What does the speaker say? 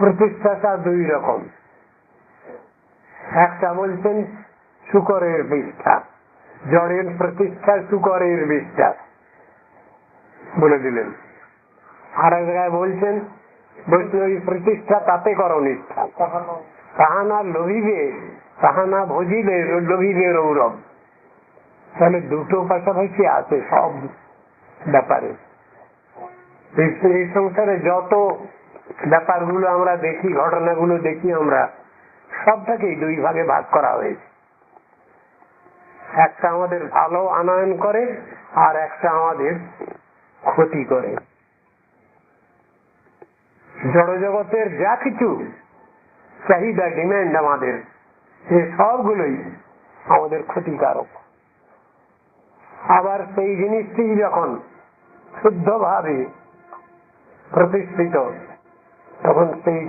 প্রতিষ্ঠাটা দুই রকম। একটা বলছেন শুকরের বিষ্ঠা জড়ের প্রতিষ্ঠা শুকরের বিষ্ঠা। বলে দিলেন। আর এক জায়গায় বলছেন বৈষ্ণবী প্রতিষ্ঠা তাতে করো নিষ্ঠা। তাহানা লোভিবে তাহানা ভজিলে লোভিবে রৌরব। তাহলে দুটো পাশাপাশি আছে সব ব্যাপারে। এই- সংসারে যত ব্যাপারগুলো আমরা দেখি, ঘটনাগুলো দেখি আমরা, সবটাকেই দুই ভাগে ভাগ করা হয়েছে। একটা আমাদের ভালো আনয়ন করে, আর একটা আমাদের ক্ষতি করে। জড়জগতের যা কিছু চাহিদা, ডিমান্ড আমাদের, সে সবগুলোই আমাদের ক্ষতিকারক। আবার সেই জিনিসটি যখন শুদ্ধভাবে প্রতিষ্ঠিত তখন সেই